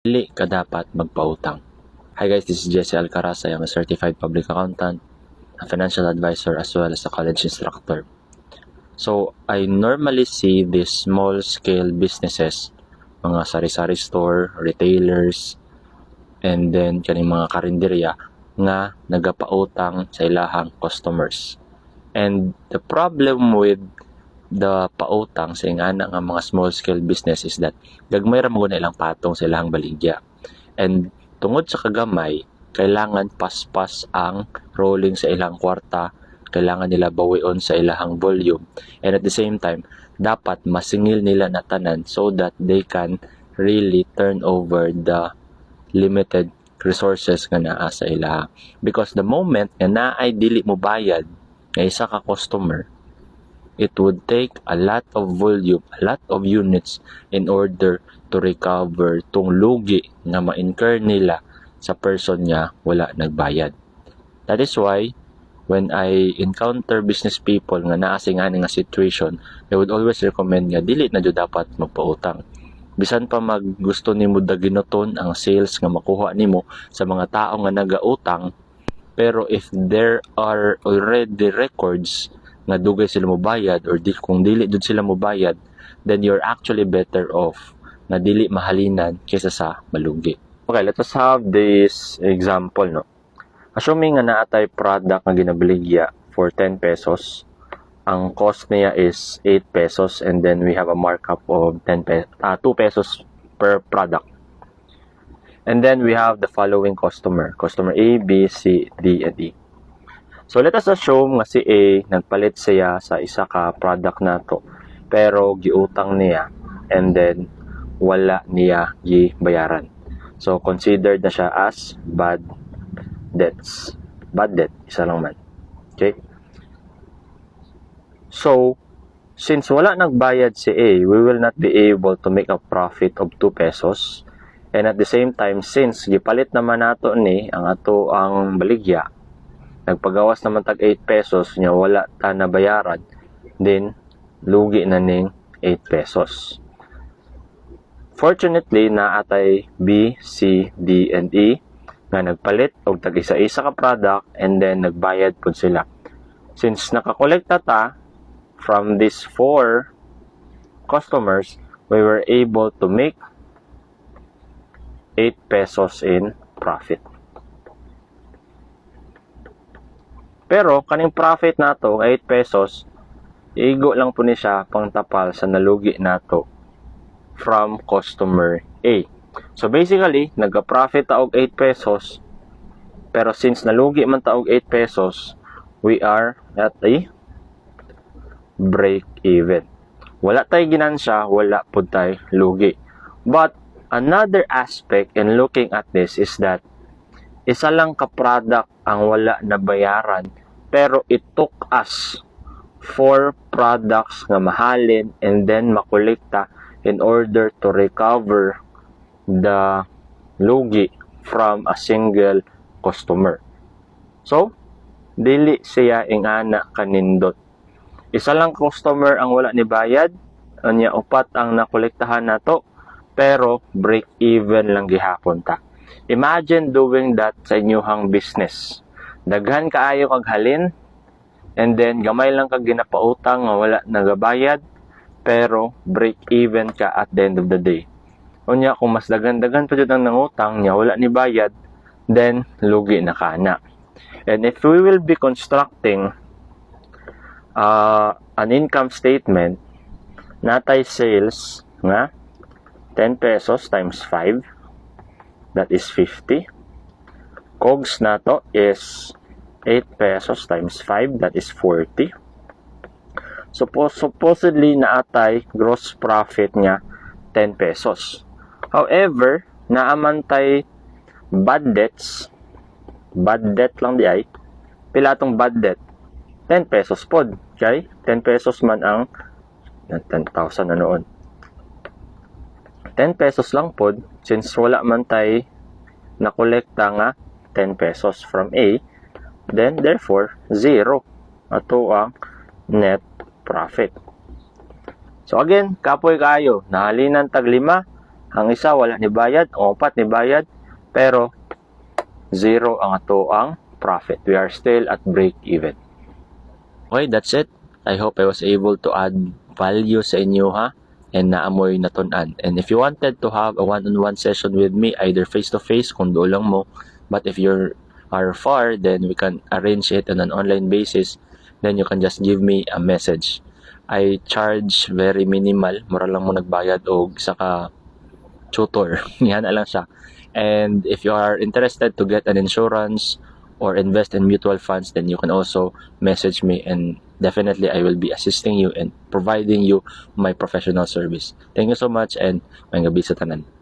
dili ka dapat magpautang. Hi guys, this is Jesse Alcaraz. I am a certified public accountant, a financial advisor, as well as a college instructor. So, I normally see these small-scale businesses, mga sari-sari store, retailers, and then kaning mga karinderya nga nagapautang sa ilahang customers. And the problem with the pautang sa ingana nga mga small scale business is that gagmay ra mo na ilang patong sa ilang baligya. And tungod sa kagamay, kailangan paspas ang rolling sa ilang kwarta, kailangan nila bawion sa ilahang volume. And at the same time, dapat masingil nila na tanan so that they can really turn over the limited resources nga naa sa ilaha. Because the moment nga naay dili mo bayad nga isa ka customer, it would take a lot of volume, a lot of units in order to recover tong lugi na ma-incur nila sa person nga wala nagbayad. That is why when I encounter business people nga naa nga situation, I would always recommend nga dili na jud dapat magpautang. Bisan pa mag gusto nimo daginoton ang sales nga makuha nimo sa mga tao nga nagautang, pero if there are already records nga dugay sila mobayad or di, kung dili jud sila mobayad, then you're actually better off na dili mahalinan kaysa sa malugi. Okay, let us have this example, no? Assuming nga naatay product nga ginabiligya for 10 pesos, ang cost niya is 8 pesos and then we have a markup of 10 pe ah, 2 pesos per product. And then we have the following customer, customer A, B, C, D, and E. So let us assume nga si A nagpalit siya sa isa ka product nato pero giutang niya and then wala niya gibayaran. So considered na siya as bad debts. Bad debt, isa lang man. Okay? So, since wala nagbayad si A, we will not be able to make a profit of 2 pesos. And at the same time, since gipalit naman nato ni ang ato ang baligya, nagpagawas naman tag 8 pesos nya wala ta nabayaran, then lugi na ning 8 pesos. Fortunately, naatay B, C, D, and E nga nagpalit og tag isa-isa ka product and then nagbayad pud sila. Since nakakolekta ta from these four customers, we were able to make 8 pesos in profit. Pero kaning profit nato nga 8 pesos, igo lang po ni siya pangtapal sa nalugi nato from customer A. So basically, nagka-profit ta og 8 pesos, pero since nalugi man ta og 8 pesos, we are at a break even. Wala tay ginansya, wala pud tay lugi. But another aspect in looking at this is that isa lang ka product ang wala na bayaran pero it took us four products nga mahalin and then makolekta in order to recover the lugi from a single customer. So, dili siya ingana kanindot. Isa lang customer ang wala ni bayad, anya upat ang nakolektahan nato, pero break even lang gihapon ta. Imagine doing that sa inyong business. Daghan kaayo kag halin, and then gamay lang kag ginapautang nga wala nagabayad, pero break even ka at the end of the day. Unya kung mas dagan-dagan pa jud ang nangutang nya wala ni bayad, then lugi na kana. And if we will be constructing uh, an income statement, natay sales nga 10 pesos times 5, that is 50. COGS nato is 8 pesos times 5, that is 40. Suppos supposedly naatay gross profit niya 10 pesos. However, naamantay bad debts, bad debt lang di ay, pila tong bad debt? 10 pesos pod. Okay? 10 pesos man ang 10,000 na noon. 10 pesos lang pod since wala man tay nakolekta nga 10 pesos from A, then therefore, zero. Ato ang net profit. So again, kapoy kayo, nahalinan tag lima, Ang isa wala ni bayad, ang upat ni bayad, pero zero ang ato ang profit. We are still at break even. Okay, that's it. I hope I was able to add value sa inyo ha and naamoy natunan. And if you wanted to have a one-on-one session with me, either face-to-face kung doon lang mo, but if you're are far, then we can arrange it on an online basis. Then you can just give me a message. I charge very minimal. Mura lang mo nagbayad o isa ka tutor. Yan na lang siya. And if you are interested to get an insurance or invest in mutual funds, then you can also message me and definitely I will be assisting you and providing you my professional service. Thank you so much and may gabi sa tanan.